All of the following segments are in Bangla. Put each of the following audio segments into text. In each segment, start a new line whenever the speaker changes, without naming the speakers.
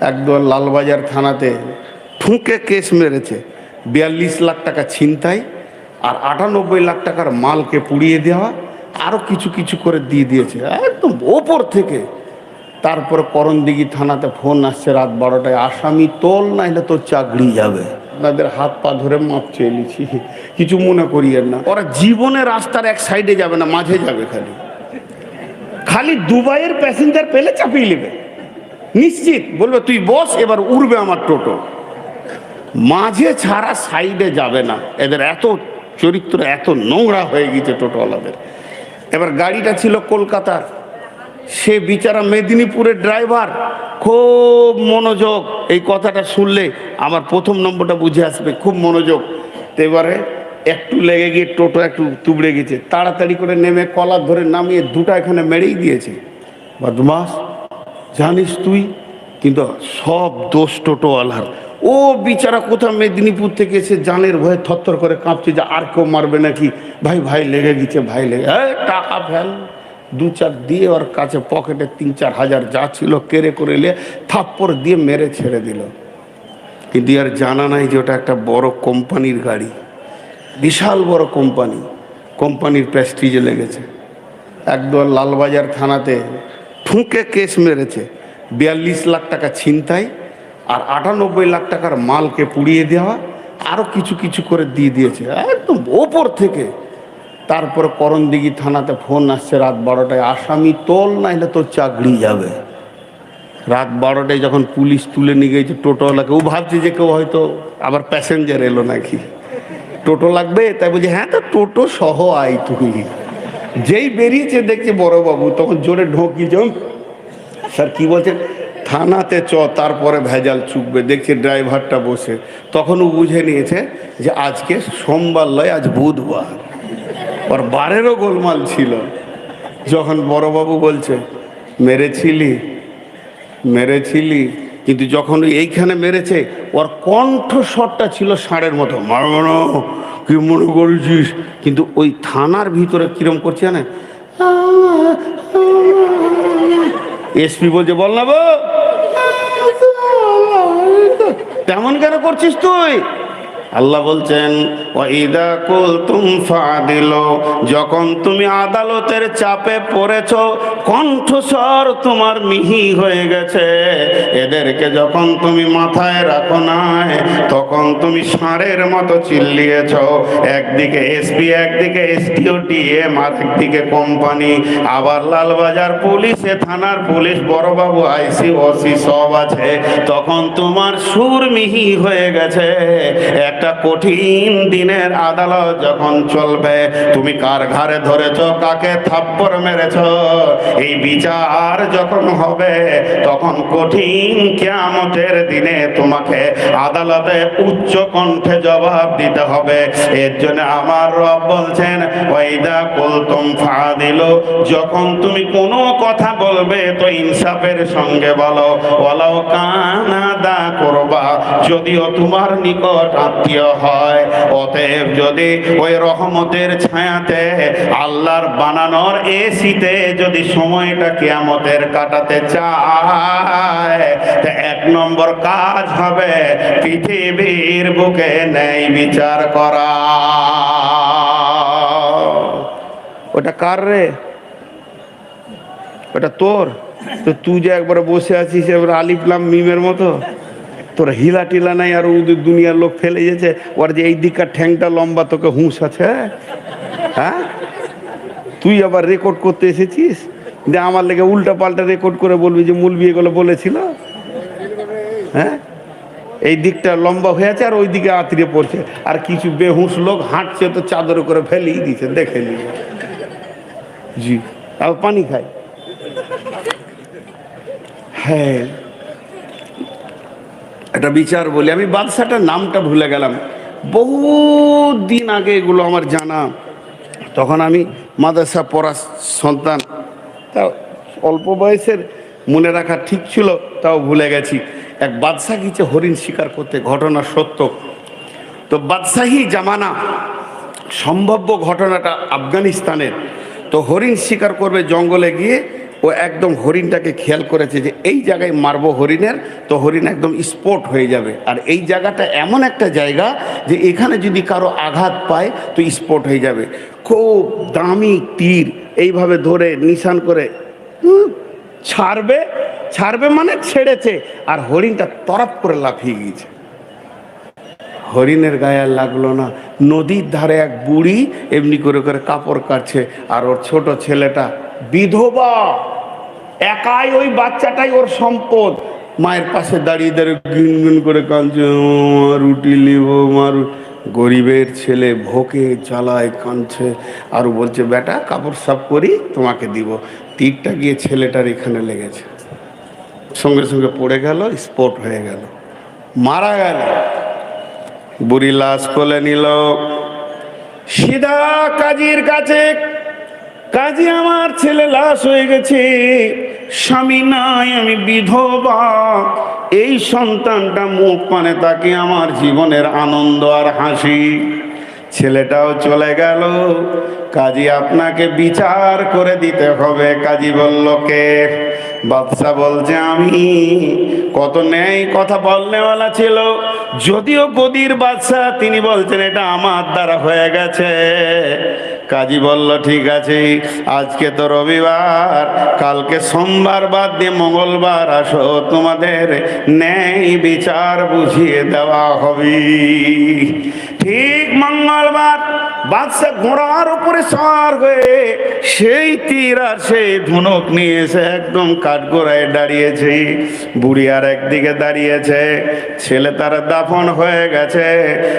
একদম লালবাজার থানাতে ঠুঁকে কেস মেরেছে। বিয়াল্লিশ লাখ টাকা ছিনতাই আর আটানব্বই লাখ টাকার মালকে পুড়িয়ে দেওয়া আরও কিছু কিছু করে দিয়ে দিয়েছে। একদম ওপর থেকে। তারপর করণদিঘি থানাতে ফোন আসছে রাত বারোটায়, আসামি তোল না হলে তোর চাকরি যাবে। তাদের হাত পা ধরে মাপ চেয়ে নিচ্ছি। কিছু মনে করিয়েন না। ওরা জীবনে রাস্তার এক সাইডে যাবে না, মাঝে যাবে খালি। খালি দুবাইয়ের প্যাসেঞ্জার পেলে চাপিয়ে নেবে। নিশ্চিত, বলবে, তুই বস, এবার উড়বে আমার টোটো। মাঝে ছাড়া সাইডে যাবে না। এদের এত চরিত্র, এত নোংরা হয়ে গেছে টোটোওয়ালাদের। এবার গাড়িটা ছিল কলকাতার। সে বিচারা মেদিনীপুরের ড্রাইভার। খুব মনোযোগ, এই কথাটা শুনলে আমার প্রথম নম্বরটা বুঝে আসবে, খুব মনোযোগ। এবারে একটু লেগে গিয়ে টোটো একটু তুবড়ে গেছে। তাড়াতাড়ি করে নেমে কলার ধরে নামিয়ে দুটা এখানে মেরেই দিয়েছে। বদমাস জানিস তুই? কিন্তু সব দোষ টোটোওয়ালার। ও বিচারা কোথাও মেদিনীপুর থেকে এসে জানের ভয়ে থরথর করে কাঁপছে যে আর কেউ মারবে নাকি? ভাই ভাই লেগে গেছে, ভাই লেগে এই, টাকা ফেল। দু চার দিয়ে ওর কাছে পকেটে তিন চার হাজার যা ছিল কেড়ে করে নিয়ে থাপ্পড় দিয়ে মেরে ছেড়ে দিল। কিন্তু আর জানা নাই যে ওটা একটা বড় কোম্পানির গাড়ি। বিশাল বড় কোম্পানি। কোম্পানির প্রেস্টিজে লেগেছে। একদম লালবাজার থানাতে ঠুঁকে কেস মেরেছে। বিয়াল্লিশ লাখ টাকা ছিনতাই আর আটানব্বই লাখ টাকার মালকে পুড়িয়ে দেওয়া আরও কিছু কিছু করে দিয়ে দিয়েছে। একদম ওপর থেকে। তারপরে করণদিঘি থানাতে ফোন আসছে, রাত বারোটায়, আসামি তোল না হলে তোর চাকরি যাবে। রাত বারোটায় যখন পুলিশ তুলে নিয়ে গেছে টোটোওয়ালাকে, ও ভাবছে যে কেউ হয়তো আবার প্যাসেঞ্জার এলো নাকি। টোটো লাগবে? তাই বলছে হ্যাঁ তো টোটো সহ আই তুই। যেই বেরিয়েছে দেখছে বড়বাবু তখন জোরে ঢোকিয়েছে উম, স্যার কি বলছেন? থানাতে চ তারপরে ভেজাল চুকবে। দেখছে ড্রাইভারটা বসে। তখন ও বুঝে নিয়েছে যে আজকে সোমবার লয় আজ বুধবার। ওর বারেরও গোলমাল ছিল। যখন বড়বাবু বলছে মেরেছিলি মেরেছিলি কিন্তু যখন এইখানে মেরেছে, ওর কণ্ঠস্বরটা ছিল ষাঁড়ের মতো। মারব না কি মনে করেছিস? কিন্তু ওই থানার ভিতরে কিরম করছে না এসপি বলছে, বল না বো তেমন কেন করছিস তুই? আল্লাহ বলছেন যখন তুমি আদালতের চাপে পড়েছ, কণ্ঠস্বর তোমার মিহি হয়ে গেছে। এদেরকে যখন তুমি মাথায় রাখো নাই, তখন তুমি ষাঁড়ের মতো চিল্লিয়েছ। একদিকে এসপি, একদিকে এসটিও ডিএম আর একদিকে কোম্পানি, আবার লালবাজার পুলিশে থানার পুলিশ, বড়বাবু, আইসি, ওসি সব আছে। তখন তোমার সুর মিহি হয়ে গেছে। একটা কঠিন দিনের আদালত যখন চলবে, তুমি কার ঘাড়ে ধরেছ, কাকে থাপ্পড় মেরেছ? এই বিচার যখন হবে, তখন কঠিন কেয়ামতের দিনে তোমাকে আদালতে উচ্চ কণ্ঠে জবাব দিতে হবে। এর জন্য আমার রব বলছেন ওইদা কুলতুম ফাদিল যখন তুমি কোনো কথা বলবে, তো ইনসাফের সঙ্গে বলো। ওলাও কানাদা করবা, যদিও তোমার নিকট আত্মীয় হয়, অতএব যদি ওই রহমতের ছায়াতে আল্লাহর বানানোর এসিতে যদি সময়টা কিয়ামতের কাটাতে চায় এক নম্বর কাজ হবে পৃথিবীর বুকে নেই বিচার করা। ওটা কার রে? ওটা তোর? তো তুই যে একবার বসে আছিস এবার আলিফলাম মিমের মতো? তোর হিলা টিলা নাই আর ওদের দুনিয়ার লোক ফেলে গেছে, ওর যে এই দিককার ঠ্যাংটা লম্বা, তোকে হুঁশ আছে হ্যাঁ? তুই আবার রেকর্ড করতে এসেছিস? যে আমার লেগে উল্টা পাল্টা রেকর্ড করে বলবি যে মূল বিয়ে গুলো বলেছিল? হ্যাঁ? এই দিকটা লম্বা হয়ে আছে আর ওই দিকে আত্মীয় পড়ছে। আর কিছু বেহুশ লোক হাঁটছে তো চাদর করে ফেলেই দিছে, দেখে নি। জি, আর পানি খাই হ্যাঁ। একটা বিচার বলি। আমি বাদশাটার নামটা ভুলে গেলাম। বহু দিন আগে এগুলো আমার জানা। তখন আমি মাদ্রাসা পড়া সন্তান। তা অল্প বয়সের মনে রাখা ঠিক ছিল, তাও ভুলে গেছি। এক বাদশাহ গিয়েছে হরিণ শিকার করতে, ঘটনা সত্য। তো বাদশাহী জামানা, সম্ভাব্য ঘটনাটা আফগানিস্তানের। তো হরিণ শিকার করবে জঙ্গলে গিয়ে ও একদম হরিণটাকে খেয়াল করেছে যে এই জায়গায় মারবো হরিণের, তো হরিণ একদম স্পট হয়ে যাবে। আর এই জায়গাটা এমন একটা জায়গা যে এখানে যদি কারও আঘাত পায়, তো স্পট হয়ে যাবে। খুব দামি তীর এইভাবে ধরে নিশান করে ছাড়বে ছাড়বে মানে ছেড়েছে, আর হরিণটা তরপ করে লাফিয়ে গিয়েছে। হরিণের গায়ে লাগল না। নদীর ধারে এক বুড়ি এমনি করে করে কাপড় কাটছে, আর ওর ছোট ছেলেটা বিধবা। একাই ওই বাচ্চাটাই ওর সম্পদ। মায়ের পাশে দাঁড়িয়ে দাঁড়িয়ে গুন গুন করে কাঁদছে "মা, রুটি লিব মার গরিবের ছেলে ভোকে জ্বালায় কাঁদছে। আর বলছে বেটা কাপড় সাফ করি তোমাকে দিব। তীরটা গিয়ে ছেলেটার এখানে লেগেছে। সঙ্গে সঙ্গে পড়ে গেল স্পট হয়ে গেল। মারা গেল। বুড়ি লাশ কোলে নিল। সিধা কাজীর কাছে কাজী আমার ছেলে লাশ হয়ে গেছে। স্বামী নাই, আমি বিধবা। এই সন্তানটা মুখ পানে তাকে আমার জীবনের আনন্দ আর হাসি। ছেলেটাও চলে গেল। কাজী আপনাকে বিচার করে দিতে হবে। কাজী বলল, কে? বাদশা বলছে, আমি। কত ন্যায় কথা বলনেওয়ালা ছিল। যদিও গদির বাদশা, তিনি বলছেন, এটা আমার দ্বারা হয়ে গেছে। কাজী বলল, ঠিক আছে, আজকে তো রবিবার, কালকে সোমবার বাদ দিয়ে মঙ্গলবার আসো, তোমাদের ন্যায় বিচার বুঝিয়ে দেওয়া হবে। ঠিক মঙ্গলবার। বাদশা ঘোড়ার উপরে সর হয়ে সেই তীর আর সেই ধনুক নিয়ে এসে একদম কাঠগোড়ায় দাঁড়িয়েছে। বুড়ি আর একদিকে দাঁড়িয়েছে। ছেলে তার দাফন হয়ে গেছে।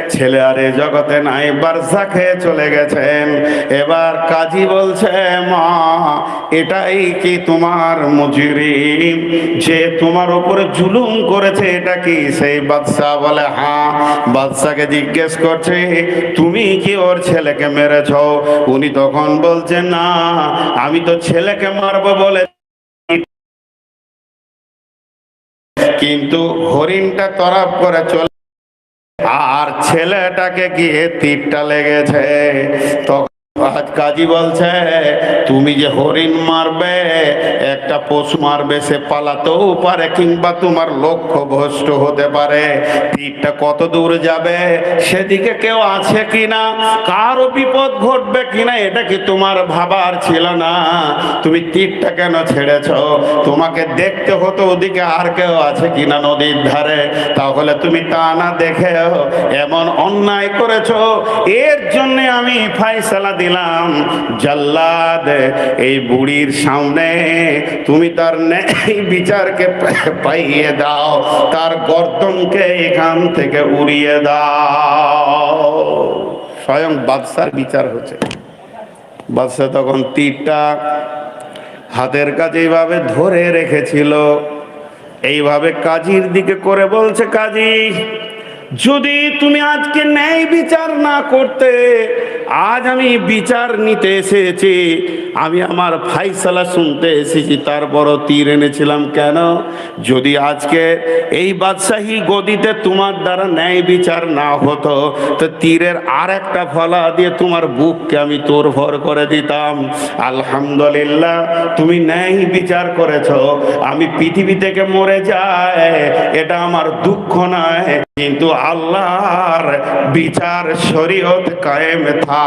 ছেলে আর এ জগতে নাই বারসা খেয়ে চলে গেছেন। এবার কাজী বলছে, মা, এটাই কি তোমার মজুরি? যে তোমার উপরে জুলুম করেছে, এটা কি? সেই বাদশাহ বলে হ্যাঁ। বাদশাকে জিজ্ঞেস করছে, তুমি কি ওর ছেলেকে মেরেছ? উনি তখন বলছেন, না, আমি তো ছেলেকে মারবো বলে কিন্তু হরিণটা তরাপ করে চলে আর ছেলেটাকে গিয়ে তীরটা লেগেছে। তখন আজ কাজী বলছে, তুমি যে হরিণ মারবে, একটা পশু মারবে, সে পালাতেও পারে কিংবা তোমার লক্ষ্য ভ্রষ্ট হতে পারে। তীরটা কত দূর যাবে, সেদিকে কেউ আছে কিনা, কারও বিপদ ঘটবে কিনা, এটা কি তোমার ভাবার ছিল না? তুমি তীরটা কেন ছেড়েছ? তোমাকে দেখতে হতো ওদিকে আর কেউ আছে কিনা নদীর ধারে। তাহলে তুমি তা না দেখেও এমন অন্যায় করেছ। এর জন্য আমি ফাইসালা দিলাম। জাল্লাদ, এই বুড়ির সামনে তুমি তার ন্যায় বিচারকে পাইয়ে দাও, তার গর্দনকে এখান থেকে উড়িয়ে দাও। স্বয়ং বাদশার বিচার হচ্ছে। বাদশা তখন তীরটা হাতের কাছে এইভাবে ধরে রেখেছিল। এইভাবে কাজীর দিকে করে বলছে, কাজী যদি তুমি আজকে ন্যায় বিচার না করতে, আজ আমি বিচার নিতে এসেছি। আমি আমার ফাইসালা শুনতে এসেছি, তারপরও তীর এনেছিলাম কেন? যদি আজকে এই বাদশাহী গদিতে তোমার দ্বারা ন্যায় বিচার না হতো, তো তীরের আর একটা ফলা দিয়ে তোমার বুককে আমি তোর ভর করে দিতাম। আলহামদুলিল্লাহ, তুমি ন্যায় বিচার করেছ। আমি পৃথিবী থেকে মরে যাই এটা আমার দুঃখ নয়। কিন্তু আল্লাহর বিচার শরীয়ত কায়েম থা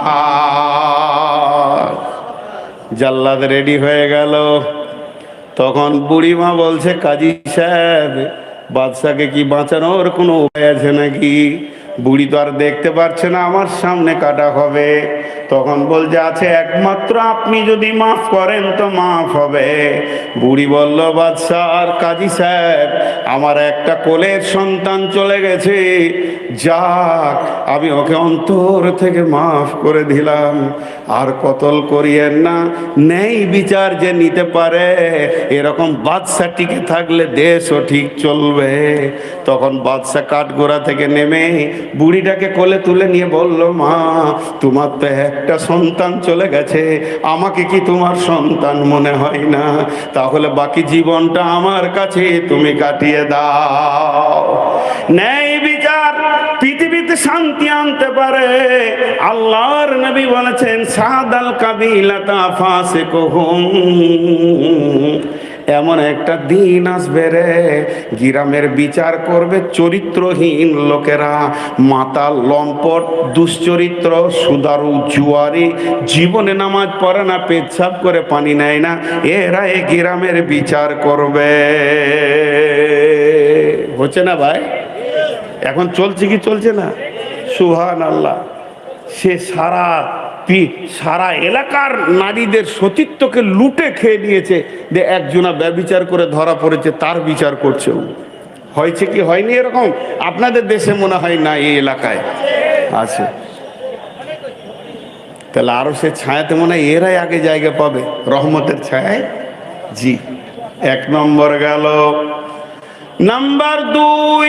জাল্লাদ রেডি হয়ে গেল। তখন বুড়িমা বলছে, কাজী সাহেব, বাদশাকে কি বাঁচানোর কোনো উপায় আছে নাকি? বুড়ি তো আর দেখতে পারছে না, আমার সামনে কাটা হবে। তখন বলছে আছে একমাত্র আপনি যদি মাফ করেন তো মাফ হবে। বুড়ি বলল, বাদশাহ কাজী সাহেব, আমার একটা কোলের সন্তান চলে গেছে। যাক, আমি ওকে অন্তর থেকে মাফ করে দিলাম। আর কতল করিয়েন না, নেই বিচার যে নিতে পারে। এরকম বাদশা টিকে থাকলে দেশও ঠিক চলবে। তখন বাদশা কাঠগোড়া থেকে নেমে বুড়িটাকে কোলে তুলে নিয়ে বলল, মা, তোমার তো একটা সন্তান চলে গেছে। আমাকে কি তোমার সন্তান মনে হয় না? তাহলে বাকি জীবনটা আমার কাছে, তুমি কাটিয়ে দাও। পৃথিবীতে শান্তি আনতে পারে। আল্লাহর নবী বলেছেন, সাদাল কাবিলাতা ফাসে এমন একটা দিন আসবে রে, গিরামের বিচার করবে চরিত্রহীন লোকেরা। মাতাল লম্পট, দুশ্চরিত্র, সুদারু জুয়ারি, জীবনে নামাজ পড়ে না, পেচ্ছাপ করে পানি নেয় না, এরা এ গিরামের বিচার করবে। হচ্ছে না ভাই? এখন চলছে কি চলছে না? সুহান আল্লাহ সে সারা সারা এলাকার নারীদের সতীত্বকে লুটে খেয়ে নিয়েছে যে একজনা ব্যবিচার করে ধরা পড়েছে, তার বিচার করছে। হয়েছে কি হয়নি এরকম? আপনাদের দেশে মনে হয় না এই এলাকায় আছে। তাহলে আরও সে ছায়াতে মনে হয় এরাই আগে জায়গা পাবে, রহমতের ছায়ায়? জি। এক নম্বর গেল। নাম্বার দুই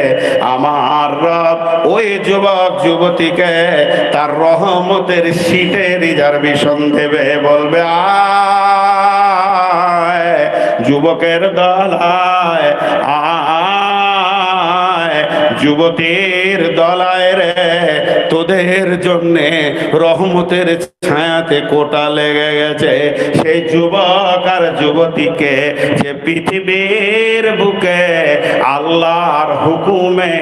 যুবক যুবতীকে তার রহমতের সিটে রিজার্ভেশন দেবে বলবে আয় যুবকের দলায় আয় যুবতীর দলায় রে, তোদের জন্যে রহমতের ছায়াতে কোটা লেগে গেছে। সেই যুবক আর যুবতীকে যে পৃথিবীর বুকে আল্লাহর হুকুমে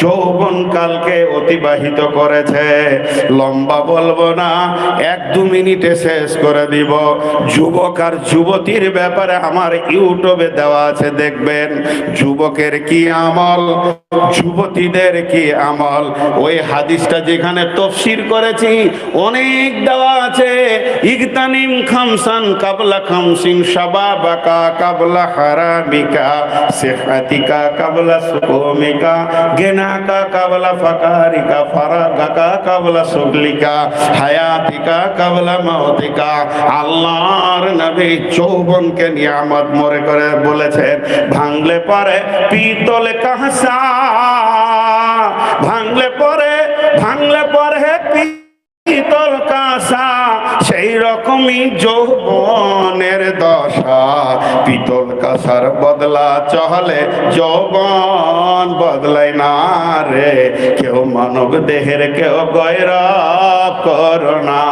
যৌবন কালকে অতিবাহিত করেছে, লম্বা বলব না, এক দু মিনিটে শেষ করে দিব। যুবক আর যুবতীর ব্যাপারে আমার ইউটিউবে দেওয়া আছে, দেখবেন। যুবকের কি আমল? যুবতীদের কি আমল? ওই হাদিসটা যেখানে তফসির করেছি, অনেক দেওয়া আছে। ইগতানিম খামসান কাবলা খামসিন শাবাবাকা কাবলা হারামিকা, সিহাতিকা কাবলা সুকুমিকা, গেনাকা কাবলা ফাকারিকা, ফারাগাকা কাবলা সুগলিকা, হায়াতিকা কাবলা মাউতিকা। আল্লাহর নবী চৌবনকে নিয়ামত মরে করে বলেছেন, ভাঙলে পরে পিতলে কাহসা ভাঙলে পরে ভাঙলে পরে পিতল কাঁসা? সেই রকমই যৌবনের দশা। পিতল কাঁসার বদলা চহলে যৌবন বদলাই না রে। কেউ মানব দেহের, কেউ গৈরব করোনা।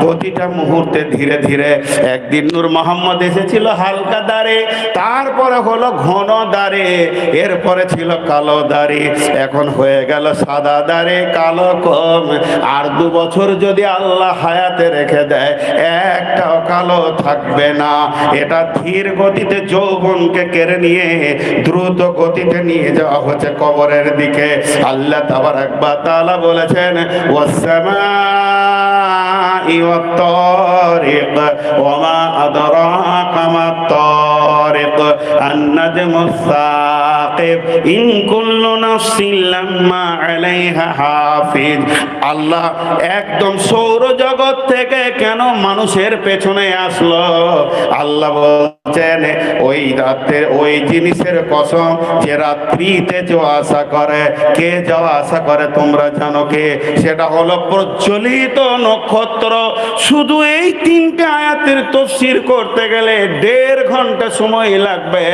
প্রতিটা মুহূর্তে ধীরে ধীরে একদিন নূর মোহাম্মদ এসেছিল হালকা দাঁড়ে তারপরে হলো ঘন দাঁড়ে এরপরে ছিল কালো দাড়ি এখন হয়ে গেল সাদা দাড়ি কালো কম। আর দু বছর যদি আল্লাহ হায়াতে রেখে দেয়, একটাও কালো থাকবে না। এটা ধীর গতিতে যৌবনকে কেড়ে নিয়ে দ্রুত গতিতে নিয়ে যাওয়া হচ্ছে কবরের দিকে। আল্লাহ তাবার একবার তালা বলেছেন, ওয়াসসামাই ওয়াত-তারিক, ওয়া আদরাকা মাত-তারিক সাকিব ইন কুল্লু নাফসিন লাম্মা আলাইহা হাফিজ। আল্লাহ একদম সৌর জগৎ থেকে কেন মানুষের পেছনে আসলো? আল্লাহ বলছেন, ওই রাতের ওই জিনিসের কসম যে রাত্রিতে যাওয়া আশা করে, কে যাওয়া আশা করে তোমরা জানো কে? সেটা হলো প্রচলিত নক্ষত্র। শুধু এই তিনটে আয়াতের তফসির করতে গেলে দেড় ঘণ্টা সময় লাগবে।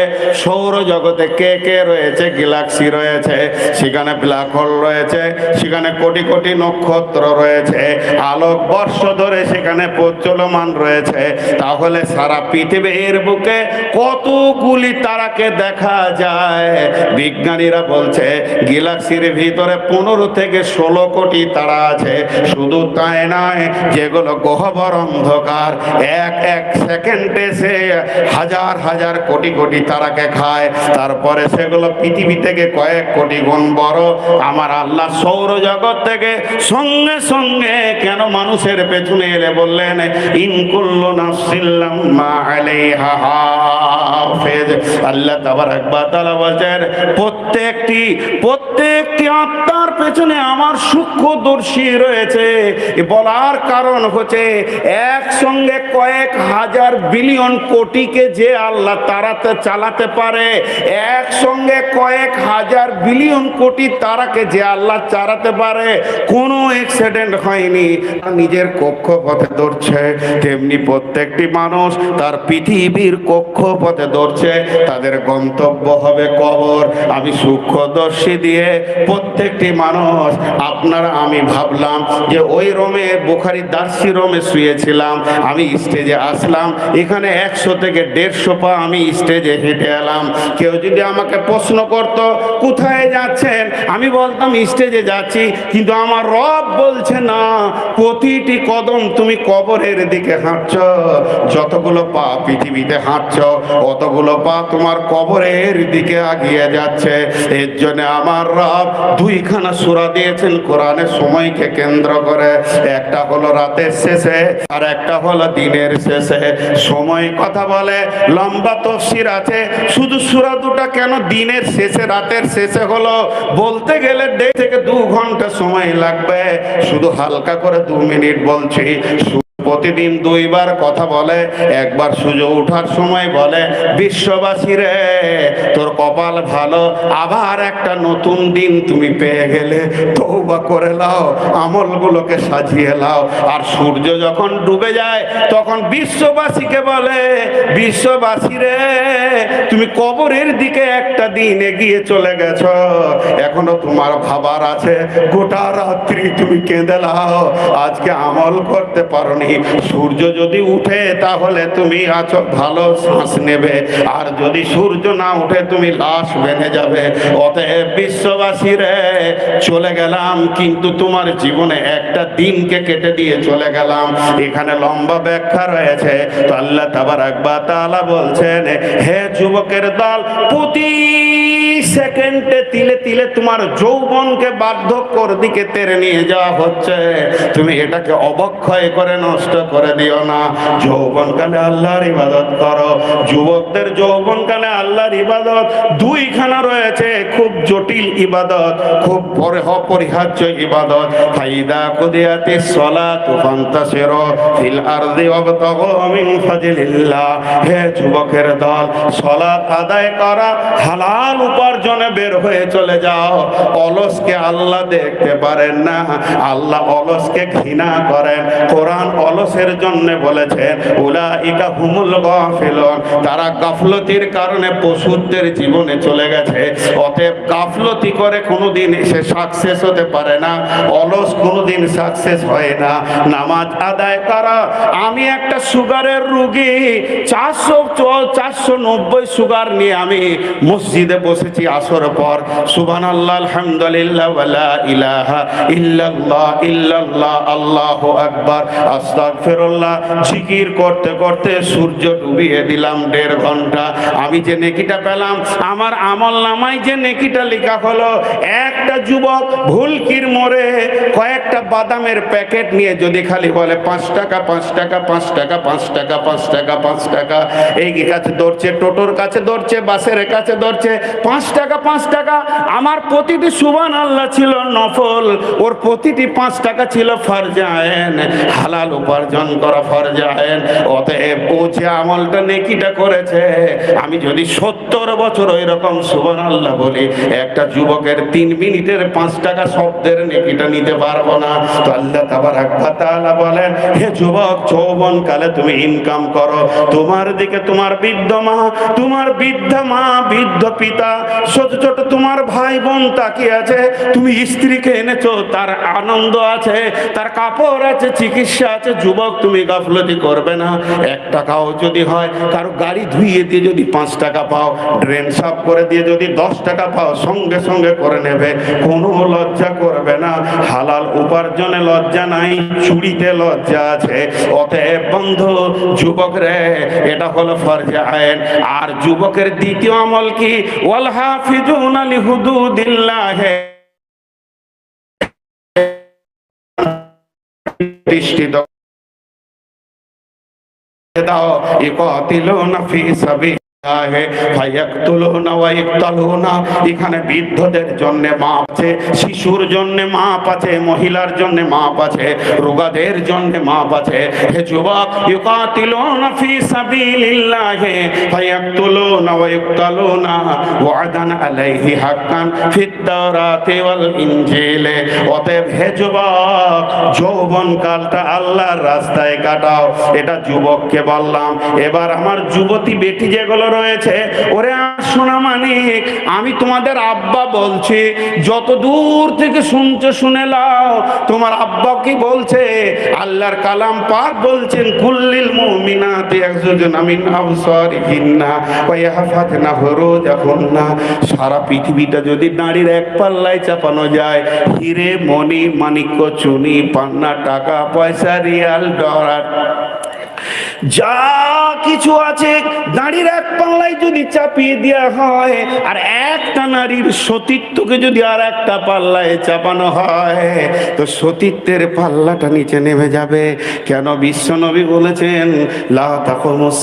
সৌর জগতে কে কে রয়েছে? গ্যালাক্সি রয়েছে, সেখানে ব্ল্যাক হোল রয়েছে, সেখানে কোটি কোটি নক্ষত্র রয়েছে, আলোক বর্ষ ধরে সেখানে প্রচলমান রয়েছে। তাহলে সারা পৃথিবীর বুকে কতগুলি তারাকে দেখা যায়? বিজ্ঞানীরা বলছে, গ্যালাক্সির ভিতরে পনেরো থেকে ষোলো কোটি তারা আছে। শুধু তাই নয়, যেগুলো গহ্বর অন্ধকার, এক এক সেকেন্ডে সে হাজার হাজার কোটি কোটি তারাকে খায়। তারপরে সেগুলো পৃথিবী থেকে কয়েক কোটি গুণ বড়। আমার আল্লাহ সৌরজগৎ থেকে সঙ্গে সঙ্গে কেন মানুষের পেছনে এলে বললেন ইনকুল্লু আল্লাহ প্রত্যেকটি প্রত্যেকটি আত্মার পেছনে আমার সূক্ষ্মদর্শী রয়েছে। বলার কারণ হচ্ছে, একসঙ্গে কয়েক হাজার বিলিয়ন কোটিকে যে আল্লাহ তারাতে চালাতে পারে। একসঙ্গে কয়েক হাজার বিলিয়ন কোটি তারাকে যে আল্লাহ চালাতে পারে, কোনো অ্যাক্সিডেন্ট হয়নি। নিজের কক্ষপথে ধরছে তেমনি প্রত্যেকটি মানুষ তার পৃথিবীর কক্ষপথে ধরছে তাদের গন্তব্য হবে কবর। আমি সূক্ষ্মদর্শী দিয়ে প্রত্যেকটি মানুষ, আপনারা আমি ভাবলাম যে ওই রোমে, বোখারি দার্সি রোমে শুয়েছিলাম। আমি স্টেজে আসলাম। এখানে একশো থেকে দেড়শো পা আমি স্টেজে হেঁটে এলাম। কেউ যদি আমাকে প্রশ্ন করত, কোথায় যাচ্ছেন? আমি বলতাম, স্টেজে যাচ্ছি। কিন্তু আমার রব বলছে, না, প্রতিটি কদম তুমি কবরের দিকে হাঁটছ। যতগুলো পা পৃথিবীতে হাঁটছ, অতগুলো পা তোমার কবরের দিকে আগিয়ে যাচ্ছে। এর জন্য আমার রব দুইখানা সুরা দিয়েছেন কোরআনের সময়কে কেন্দ্র করে। একটা হলো রাতের শেষে, আর একটা হলো দিনের শেষে। সময় কথা বলে, লম্বা তফসির আছে শুধু সুরা দুটা কেন দিনের শেষে, রাতের শেষে হলো? বলতে গেলে দেড় থেকে দু ঘণ্টা সময় লাগবে। শুধু হালকা করে দু মিনিট বলছি প্রতিদিন দুইবার কথা বলে, একবার সূর্য ওঠার সময় বলে, বিশ্ববাসী রে, তোর কপাল ভালো, আবার একটা নতুন দিন তুমি পেয়ে গেলে তৌবা করে লাও, আমলগুলোকে সাজিয়ে লাও। আর সূর্য যখন ডুবে যায়, তখন বিশ্ববাসীকে বলে, বিশ্ববাসী রে, তুমি কবরের দিকে একটা দিন এগিয়ে চলে গেছ, এখনও তোমার ভাবার আছে, গোটা রাত্রি তুমি কেঁদে লাও, আজকে আমল করতে পারোনি। সূর্য যদি উঠে তাহলে তুমি আছো, ভালো শ্বাস নেবে। আর যদি সূর্য না উঠে, তুমি লাশ বেঁধে যাবে। অতএব বিশ্ববাসী রে, চলে গেলাম, কিন্তু তোমার জীবনে একটা দিনকে কেটে দিয়ে চলে গেলাম। এখানে লম্বা ব্যাখ্যা রয়েছে। তো আল্লাহ তাবারাক ওয়া তাআলা বলছেন, হে যুবকের দল প্রতি সেকেন্ডে তিলে তিলে তোমার যৌবনকে বার্ধক্যর দিকে তেরে নিয়ে যাওয়া হচ্ছে। তুমি এটাকে অবক্ষয় করে নষ্ট করে দিও না। যৌবন যৌবনকালে আল্লাহর ইবাদত করো। যুবকদের যৌবন যৌবনকালে আল্লাহর ইবাদত। দুইখানা রয়েছে, খুব জটিল ইবাদত, খুব পরে অপরিহার্য ইবাদত। ফাইদা কুদিয়াতি সলাতু ফান্তাসিরু ফিল আরদি ওয়াবতাগু মিন হে যুবকের দল, সলাত আদায় করা হালাল উপার্জনে বের হয়ে চলে যাও। অলসকে আল্লাহ দেখতে পারেন না। আল্লাহ অলসকে ঘৃণা করেন। কোরআন অলসের জন্য বলেছেন উলাইকা হুমুল গাফিলুন। তারা গাফলতির কারণে পশুদের জীবনে চলে গেছে। অতএব গাফলতি করে কোনোদিন সে সাকসেস হতে পারে না। অলস কোনোদিন সাকসেস হয় না। নামাজ আদায় করা। আমি একটা সুগারের রুগী। চারশো চারশো নব্বই সুগার নিয়ে আমি মসজিদে বসেছি। আসর পর সুবান আল্লাহ আলহামদুলিল্লাহ ওয়ালা ইলাহা ইল্লাল্লাহ ইল্লাল্লাহ, আল্লাহু আকবার করতে করতে সূর্য ডুবিয়ে দিলাম দেড় ঘণ্টা। আমি যে নেকিটা পেলাম, আমার আমল নামায় যে নেকিটা লেখা হলো, একটা যুবক ভুলকির মোড়ে কয়েকটা বাদামের প্যাকেট নিয়ে যদি খালি বলে, পাঁচ টাকা পাঁচ টাকা পাঁচ টাকা পাঁচ টাকা পাঁচ টাকা পাঁচ টাকা, এই কাছে ধরছে, টোটোর কাছে ধরছে, বাসের কাছে ধরছে, পাঁচ টাকা পাঁচ টাকা। আমার প্রতিটি সুবান আল্লাহ ছিল নফল, ওর প্রতিটি পাঁচ টাকা ছিল ফরজায়েন। হালাল উপার্জন করা ফরজায়েন। অতএব ও যে আমলটা নেকিটা করেছে, আমি যদি সত্তর বছর ওই রকম সুবান আল্লাহ বলি, একটা যুবকের তিন মিনিটের পাঁচ টাকা শব্দের নেকিটা নিতে পারব না। আল্লাহ তাবার তাআলা বলেন, হে যুবক যৌবন কালে তুমি ইনকাম করো। তোমার দিকে তোমার বৃদ্ধ মা, তোমার বৃদ্ধা মা, বৃদ্ধ পিতা ছোট ছোট তোমার ভাই বোন তাকিয়ে আছে, তুমি স্ত্রীকে এনেছো, তার আনন্দ আছে, তার কাপড় আছে, চিকিৎসা আছে, যুবক তুমি গাফলতি করবে না। এক টাকাও যদি হয়, কারও গাড়ি ধুইয়ে দিয়ে যদি পাঁচ টাকা পাও, ড্রেন সাফ করে দিয়ে যদি দশ টাকা পাও, সঙ্গে সঙ্গে করে নেবে, কোনো লজ্জা করবে না। হালাল উপার্জনে লজ্জা নাই, চুরিতে লজ্জা আছে। অতএব বন্ধু, যুবক রে, এটা হলো ফরজে আইন। আর যুবকের দ্বিতীয় আমল কি? ওয়াল হাফিজুন আলি হুদুদিল্লাহ প্রতিষ্ঠিত দাও ইকাতিলুনা ফি সাবিল। এখানে বৃদ্ধদের জন্য মাপ আছে, শিশুর জন্য মাপ আছে, মহিলার জন্য মাপ আছে, রোগাদের জন্য মাপ আছে। যৌবন কালটা আল্লাহর রাস্তায় কাটাও। এটা যুবককে বললাম। এবার আমার যুবতী বেটি যেগুলো রয়েছে। ওরে শোনা মানিক আমি তোমাদের আব্বা বলছি, যত দূর থেকে শুনছো শুনে লাও তোমার আব্বা কি বলছে? আল্লাহর কালাম পাক বলছেন, কুল্লিল মুমিনাতি একজন আমিন আবসারিহিন্না ওয়া ইয়াহফাজনা ফুরুজাহুন্না। সারা পৃথিবীটা যদি নারীর এক পাল্লায় চাপানো যায়, হিরে মণি, মানিক্য, চুনি, পান্না, টাকা, পয়সা, রিয়াল, ডলার। যা কিছু আছে, নারীর এক পাল্লায় যদি চাপিয়ে দেওয়া হয়, আর একটা নারীর সতীত্বকে যদি আর একটা পাল্লায় চাপানো হয়, তো সতীত্বের পাল্লাটা নিচে নেমে যাবে। কেন বিশ্বনবী বলেছেন, লা তাকুমুস